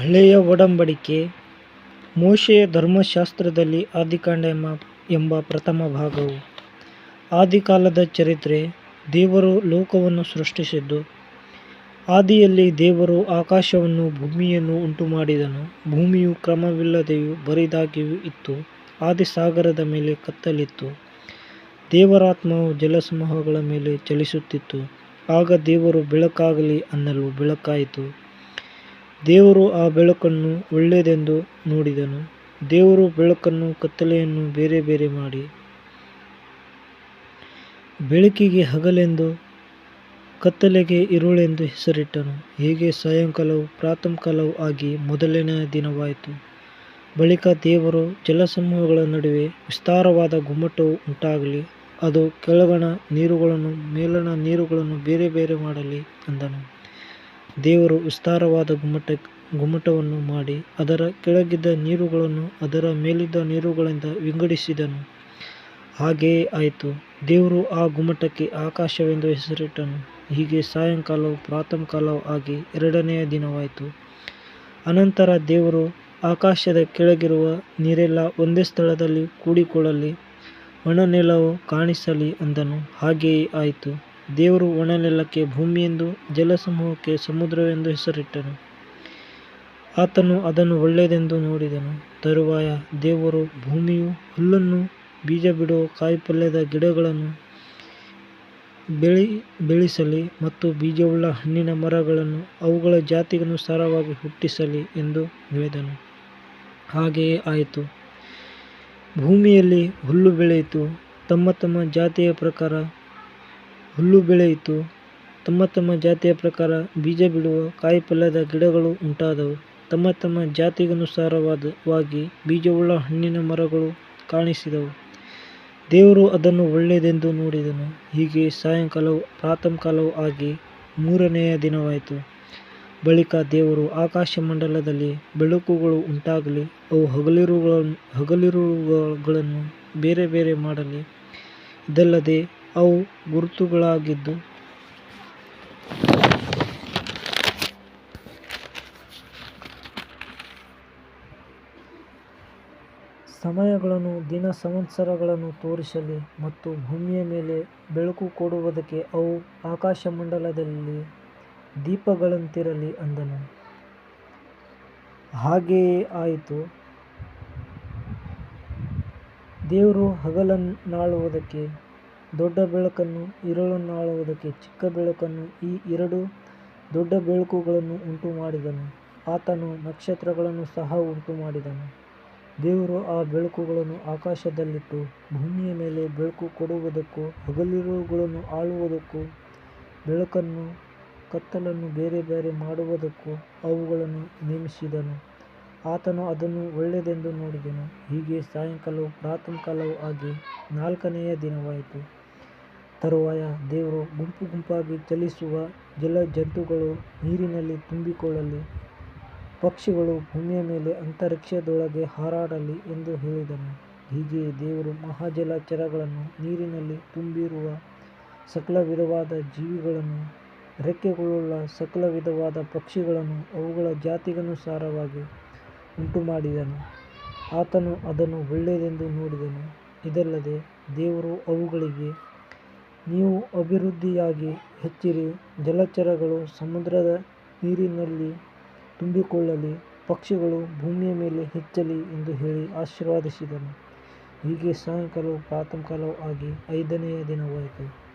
ಹಳೆಯ ಒಡಂಬಡಿಕೆ, ಮೋಶೆಯ ಧರ್ಮಶಾಸ್ತ್ರದಲ್ಲಿ ಆದಿಕಾಂಡ ಎಂಬ ಪ್ರಥಮ ಭಾಗವು ಆದಿಕಾಲದ ಚರಿತ್ರೆ ದೇವರು ಲೋಕವನ್ನು ಸೃಷ್ಟಿಸಿದ್ದು, ಆದಿಯಲ್ಲಿ ದೇವರು ಆಕಾಶವನ್ನು, ಭೂಮಿಯನ್ನು ಉಂಟು ಉಂಟುಮಾಡಿದನು. ಭೂಮಿಯು ಕ್ರಮವಿಲ್ಲದೆಯೂ ಬರಿದಾಗಿಯೂ ಇತ್ತು. ಆದಿಸಾಗರದ ಮೇಲೆ ಕತ್ತಲಿತ್ತು. ದೇವರಾತ್ಮವು ಜಲಸಮೂಹಗಳ ಮೇಲೆ ಚಲಿಸುತ್ತಿತ್ತು. ಆಗ ದೇವರು ಬೆಳಕಾಗಲಿ ಅನ್ನಲು ಬೆಳಕಾಯಿತು. ದೇವರು ಆ ಬೆಳಕನ್ನು ಒಳ್ಳೆಯದೆಂದು ನೋಡಿದನು. ದೇವರು ಬೆಳಕನ್ನು ಕತ್ತಲೆಯನ್ನು ಬೇರೆ ಬೇರೆ ಮಾಡಿ, ಬೆಳಕಿಗೆ ಹಗಲೆಂದು ಕತ್ತಲೆಗೆ ಇರುಳೆಂದು ಹೆಸರಿಟ್ಟನು. ಹೀಗೆ ಸಾಯಂಕಾಲವು ಪ್ರಾತಃಕಾಲವೂ ಆಗಿ ಮೊದಲನೆಯ ದಿನವಾಯಿತು. ಬಳಿಕ ದೇವರು ಜಲಸಮೂಹಗಳ ನಡುವೆ ವಿಸ್ತಾರವಾದ ಗುಮ್ಮಟವು ಉಂಟಾಗಲಿ, ಅದು ಕೆಳಗಣ ನೀರುಗಳನ್ನು ಮೇಲಣ ನೀರುಗಳನ್ನು ಬೇರೆ ಬೇರೆ ಮಾಡಲಿ ಅಂದನು. ದೇವರು ವಿಸ್ತಾರವಾದ ಗುಮ್ಮಟವನ್ನು ಮಾಡಿ ಅದರ ಕೆಳಗಿದ್ದ ನೀರುಗಳನ್ನು ಅದರ ಮೇಲಿದ್ದ ನೀರುಗಳಿಂದ ವಿಂಗಡಿಸಿದನು. ಹಾಗೆಯೇ ಆಯಿತು. ದೇವರು ಆ ಗುಮ್ಮಟಕ್ಕೆ ಆಕಾಶವೆಂದು ಹೆಸರಿಟ್ಟನು. ಹೀಗೆ ಸಾಯಂಕಾಲವೂ ಪ್ರಾತಃಕಾಲವೂ ಆಗಿ ಎರಡನೆಯ ದಿನವಾಯಿತು. ಅನಂತರ ದೇವರು, ಆಕಾಶದ ಕೆಳಗಿರುವ ನೀರೆಲ್ಲ ಒಂದೇ ಸ್ಥಳದಲ್ಲಿ ಕೂಡಿಕೊಳ್ಳಲಿ, ಒಣನೆಲವು ಕಾಣಿಸಲಿ ಅಂದನು. ಹಾಗೆಯೇ ಆಯಿತು. ದೇವರು ಒಣನೆಲಕ್ಕೆ ಭೂಮಿಯೆಂದೂ ಜಲಸಮೂಹಕ್ಕೆ ಸಮುದ್ರವೆಂದು ಹೆಸರಿಟ್ಟನು. ಆತನು ಅದನ್ನು ಒಳ್ಳೆಯದೆಂದು ನೋಡಿದನು. ತರುವಾಯ ದೇವರು ಭೂಮಿಯು ಹುಲ್ಲನ್ನು ಬೀಜ ಬಿಡುವ ಕಾಯಿಪಲ್ಯದ ಗಿಡಗಳನ್ನು ಬೆಳಿ ಬೆಳೆಸಲಿ ಮತ್ತು ಬೀಜವುಳ್ಳ ಹಣ್ಣಿನ ಮರಗಳನ್ನು ಅವುಗಳ ಜಾತಿಗನುಸಾರವಾಗಿ ಹುಟ್ಟಿಸಲಿ ಎಂದು ಹೇಳಿದನು. ಹಾಗೆಯೇ ಆಯಿತು. ಭೂಮಿಯಲ್ಲಿ ಹುಲ್ಲು ಬೆಳೆಯಿತು, ತಮ್ಮ ತಮ್ಮ ಜಾತಿಯ ಪ್ರಕಾರ ಹುಲ್ಲು ಬೆಳೆಯಿತು. ತಮ್ಮ ತಮ್ಮ ಜಾತಿಯ ಪ್ರಕಾರ ಬೀಜ ಬಿಡುವ ಕಾಯಿಪಲ್ಯದ ಗಿಡಗಳು ಉಂಟಾದವು. ತಮ್ಮ ತಮ್ಮ ಜಾತಿಗನುಸಾರವಾದವಾಗಿ ಬೀಜವುಳ್ಳ ಹಣ್ಣಿನ ಮರಗಳು ಕಾಣಿಸಿದವು. ದೇವರು ಅದನ್ನು ಒಳ್ಳೆಯದೆಂದು ನೋಡಿದನು. ಹೀಗೆ ಸಾಯಂಕಾಲವು ಪ್ರಾತಃಕಾಲವೂ ಆಗಿ ಮೂರನೆಯ ದಿನವಾಯಿತು. ಬಳಿಕ ದೇವರು, ಆಕಾಶಮಂಡಲದಲ್ಲಿ ಬೆಳಕುಗಳು ಉಂಟಾಗಲಿ, ಅವು ಹಗಲಿರುಳುಗಳನ್ನು ಬೇರೆ ಬೇರೆ ಮಾಡಲಿ. ಇದಲ್ಲದೆ ಅವು ಗುರುತುಗಳಾಗಿದ್ದು ಸಮಯಗಳನ್ನು, ದಿನ ಸಂವತ್ಸರಗಳನ್ನು ತೋರಿಸಲಿ ಮತ್ತು ಭೂಮಿಯ ಮೇಲೆ ಬೆಳಕು ಕೊಡುವುದಕ್ಕೆ ಅವು ಆಕಾಶಮಂಡಲದಲ್ಲಿ ದೀಪಗಳಂತಿರಲಿ ಅಂದನು. ಹಾಗೆಯೇ ಆಯಿತು. ದೇವರು ಹಗಲನ್ನಾಳುವುದಕ್ಕೆ ದೊಡ್ಡ ಬೆಳಕನ್ನು ಇರುಳನ್ನಾಳುವುದಕ್ಕೆ ಚಿಕ್ಕ ಬೆಳಕನ್ನು ಈ ಎರಡು ದೊಡ್ಡ ಬೆಳಕುಗಳನ್ನೂ ಉಂಟುಮಾಡಿದನು. ಆತನು ನಕ್ಷತ್ರಗಳನ್ನು ಸಹ ಉಂಟುಮಾಡಿದನು. ದೇವರು ಆ ಬೆಳಕುಗಳನ್ನು ಆಕಾಶದಲ್ಲಿಟ್ಟು, ಭೂಮಿಯ ಮೇಲೆ ಬೆಳಕು ಕೊಡುವುದಕ್ಕೂ ಹಗಲಿರುಳುಗಳನ್ನು ಆಳುವುದಕ್ಕೂ ಬೆಳಕನ್ನು ಕತ್ತಲನ್ನು ಬೇರೆ ಬೇರೆ ಮಾಡುವುದಕ್ಕೂ ಅವುಗಳನ್ನು ನೇಮಿಸಿದನು. ಆತನು ಅದನ್ನು ಒಳ್ಳೆಯದೆಂದು ನೋಡಿದನು. ಹೀಗೆ ಸಾಯಂಕಾಲವು ಪ್ರಾತಃಕಾಲವೂ ಆಗಿ ನಾಲ್ಕನೆಯ ದಿನವಾಯಿತು. ತರುವಾಯ ದೇವರು, ಗುಂಪು ಗುಂಪಾಗಿ ಚಲಿಸುವ ಜಲಜಂತುಗಳು ನೀರಿನಲ್ಲಿ ತುಂಬಿಕೊಳ್ಳಲಿ, ಪಕ್ಷಿಗಳು ಭೂಮಿಯ ಮೇಲೆ ಅಂತರಿಕ್ಷದೊಳಗೆ ಹಾರಾಡಲಿ ಎಂದು ಹೇಳಿದನು. ಹೀಗೆ ದೇವರು ಮಹಾಜಲ ಜಲಚರಗಳನ್ನೂ ನೀರಿನಲ್ಲಿ ತುಂಬಿರುವ ಸಕಲ ವಿಧವಾದ ಜೀವಿಗಳನ್ನು ರೆಕ್ಕೆಗಳುಳ್ಳ ಸಕಲ ವಿಧವಾದ ಪಕ್ಷಿಗಳನ್ನು ಅವುಗಳ ಜಾತಿಗನುಸಾರವಾಗಿ ಉಂಟುಮಾಡಿದನು. ಆತನು ಅದನ್ನು ಒಳ್ಳೆಯದೆಂದು ನೋಡಿದನು. ಇದಲ್ಲದೆ ದೇವರು ಅವುಗಳಿಗೆ, ನೀವು ಅಭಿವೃದ್ಧಿಯಾಗಿ ಹೆಚ್ಚಿರಿ, ಜಲಚರಗಳು ಸಮುದ್ರದ ನೀರಿನಲ್ಲಿ ತುಂಬಿಕೊಳ್ಳಲಿ, ಪಕ್ಷಿಗಳು ಭೂಮಿಯ ಮೇಲೆ ಹೆಚ್ಚಲಿ ಎಂದು ಹೇಳಿ ಆಶೀರ್ವದಿಸಿದನು. ಹೀಗೆ ಸಾಯಂಕಾಲವೂ ಪ್ರಾತಃಕಾಲವೂ ಆಗಿ ಐದನೆಯ ದಿನವಾಯಿತು.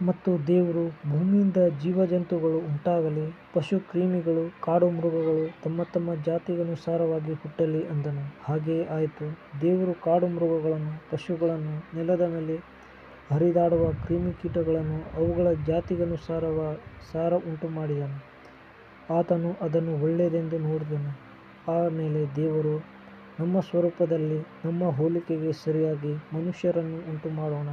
ಮತ್ತು ದೇವರು, ಭೂಮಿಯಿಂದ ಜೀವಜಂತುಗಳು ಉಂಟಾಗಲಿ, ಪಶು ಕ್ರಿಮಿಗಳು ಕಾಡು ಮೃಗಗಳು ತಮ್ಮ ತಮ್ಮ ಜಾತಿಗನುಸಾರವಾಗಿ ಹುಟ್ಟಲಿ ಅಂದನು. ಹಾಗೆಯೇ ಆಯಿತು. ದೇವರು ಕಾಡುಮೃಗಗಳನ್ನೂ ಪಶುಗಳನ್ನು ನೆಲದ ಮೇಲೆ ಹರಿದಾಡುವ ಕ್ರಿಮಿಕೀಟಗಳನ್ನೂ ಅವುಗಳ ಜಾತಿಗನುಸಾರವ ಸಾರ ಉಂಟು ಮಾಡಿದನು ಆತನು ಅದನ್ನು ಒಳ್ಳೆಯದೆಂದು ನೋಡಿದನು. ಆಮೇಲೆ ದೇವರು, ನಮ್ಮ ಸ್ವರೂಪದಲ್ಲಿ, ನಮ್ಮ ಹೋಲಿಕೆಗೆ ಸರಿಯಾಗಿ ಮನುಷ್ಯರನ್ನು ಉಂಟುಮಾಡೋಣ.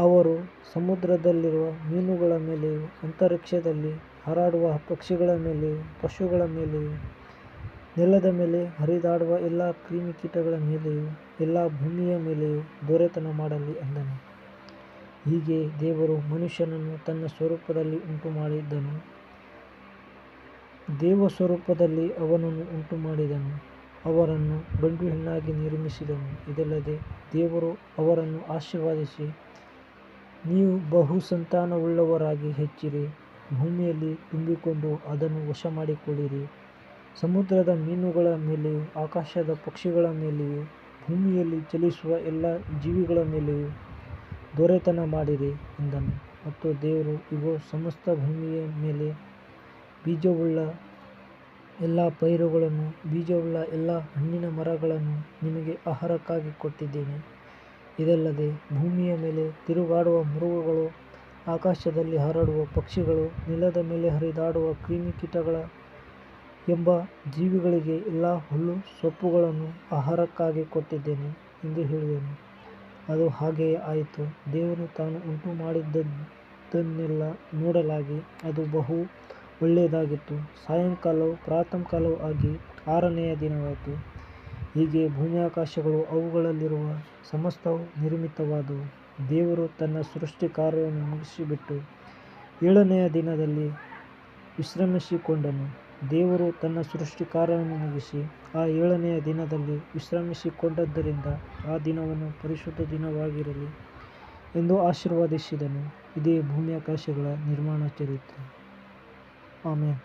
ಅವರು ಸಮುದ್ರದಲ್ಲಿರುವ ಮೀನುಗಳ ಮೇಲೆಯೂ ಅಂತರಿಕ್ಷದಲ್ಲಿ ಹಾರಾಡುವ ಪಕ್ಷಿಗಳ ಮೇಲೆಯೂ ಪಶುಗಳ ಮೇಲೆಯೂ ನೆಲದ ಮೇಲೆ ಹರಿದಾಡುವ ಎಲ್ಲಾ ಕ್ರಿಮಿಕೀಟಗಳ ಮೇಲೆಯೂ ಎಲ್ಲಾ ಭೂಮಿಯ ಮೇಲೆಯೂ ದೊರೆತನ ಮಾಡಲಿ ಅಂದನು. ಹೀಗೆ ದೇವರು ಮನುಷ್ಯನನ್ನು ತನ್ನ ಸ್ವರೂಪದಲ್ಲಿ ಇಟ್ಟುಮಾಡಿದನು ದೇವ ಸ್ವರೂಪದಲ್ಲಿ ಅವನನ್ನು ಉಂಟುಮಾಡಿದನು, ಅವರನ್ನು ಗಂಡು ಹೆಣ್ಣಾಗಿ ನಿರ್ಮಿಸಿದನು. ಇದಲ್ಲದೆ ದೇವರು ಅವರನ್ನು ಆಶೀರ್ವದಿಸಿ, ನೀವು ಬಹುಸಂತಾನವುಳ್ಳವರಾಗಿ ಹೆಚ್ಚಿರಿ, ಭೂಮಿಯಲ್ಲಿ ತುಂಬಿಕೊಂಡು ಅದನ್ನು ವಶಮಾಡಿಕೊಳ್ಳಿರಿ, ಸಮುದ್ರದ ಮೀನುಗಳ ಮೇಲೆಯೂ ಆಕಾಶದ ಪಕ್ಷಿಗಳ ಮೇಲೆಯೂ ಭೂಮಿಯಲ್ಲಿ ಚಲಿಸುವ ಎಲ್ಲಾ ಜೀವಿಗಳ ಮೇಲೆಯೂ ದೊರೆತನ ಮಾಡಿರಿ ಎಂದನು. ಮತ್ತು ದೇವರು, ಇಗೋ, ಸಮಸ್ತ ಭೂಮಿಯ ಮೇಲೆ ಬೀಜವುಳ್ಳ ಎಲ್ಲಾ ಪೈರುಗಳನ್ನು ಬೀಜವುಳ್ಳ ಎಲ್ಲಾ ಹಣ್ಣಿನ ಮರಗಳನ್ನು ನಿಮಗೆ ಆಹಾರಕ್ಕಾಗಿ ಕೊಟ್ಟಿದ್ದೇನೆ. ಇದಲ್ಲದೆ ಭೂಮಿಯ ಮೇಲೆ ತಿರುಗಾಡುವ ಮೃಗಗಳು, ಆಕಾಶದಲ್ಲಿ ಹಾರಾಡುವ ಪಕ್ಷಿಗಳು, ನೆಲದ ಮೇಲೆ ಹರಿದಾಡುವ ಕ್ರಿಮಿಕೀಟಗಳ ಎಂಬ ಜೀವಿಗಳಿಗೆ ಎಲ್ಲ ಹುಲ್ಲು ಸೊಪ್ಪುಗಳನ್ನು ಆಹಾರಕ್ಕಾಗಿ ಕೊಟ್ಟಿದ್ದೇನೆ ಎಂದು ಹೇಳಿದನು. ಅದು ಹಾಗೆಯೇ ಆಯಿತು. ದೇವರು ತಾನು ಉಂಟುಮಾಡಿದ್ದನ್ನೆಲ್ಲಾ ನೋಡಲಾಗಿ ಅದು ಬಹು ಒಳ್ಳೆಯದಾಗಿತ್ತು. ಸಾಯಂಕಾಲವು ಪ್ರಾತಃಕಾಲವೂ ಆಗಿ ಆರನೆಯ ದಿನವಾಯಿತು. ಹೀಗೆ ಭೂಮ್ಯಾಕಾಶಗಳು ಅವುಗಳಲ್ಲಿರುವ ಸಮಸ್ತವೂ ನಿರ್ಮಿತವಾದವು. ದೇವರು ತನ್ನ ಸೃಷ್ಟಿ ಕಾರ್ಯವನ್ನು ಮುಗಿಸಿಬಿಟ್ಟು ಏಳನೆಯ ದಿನದಲ್ಲಿ ವಿಶ್ರಮಿಸಿಕೊಂಡನು. ದೇವರು ತನ್ನ ಸೃಷ್ಟಿ ಕಾರ್ಯವನ್ನು ಮುಗಿಸಿ ಆ ಏಳನೆಯ ದಿನದಲ್ಲಿ ವಿಶ್ರಮಿಸಿಕೊಂಡದ್ದರಿಂದ ಆ ದಿನವನ್ನು ಪರಿಶುದ್ಧ ದಿನವಾಗಿರಲಿ ಎಂದು ಆಶೀರ್ವದಿಸಿದನು. ಇದೇ ಭೂಮ್ಯಾಕಾಶಗಳ ನಿರ್ಮಾಣ ಚರಿತ್ರೆ. ಆಮೆನ್.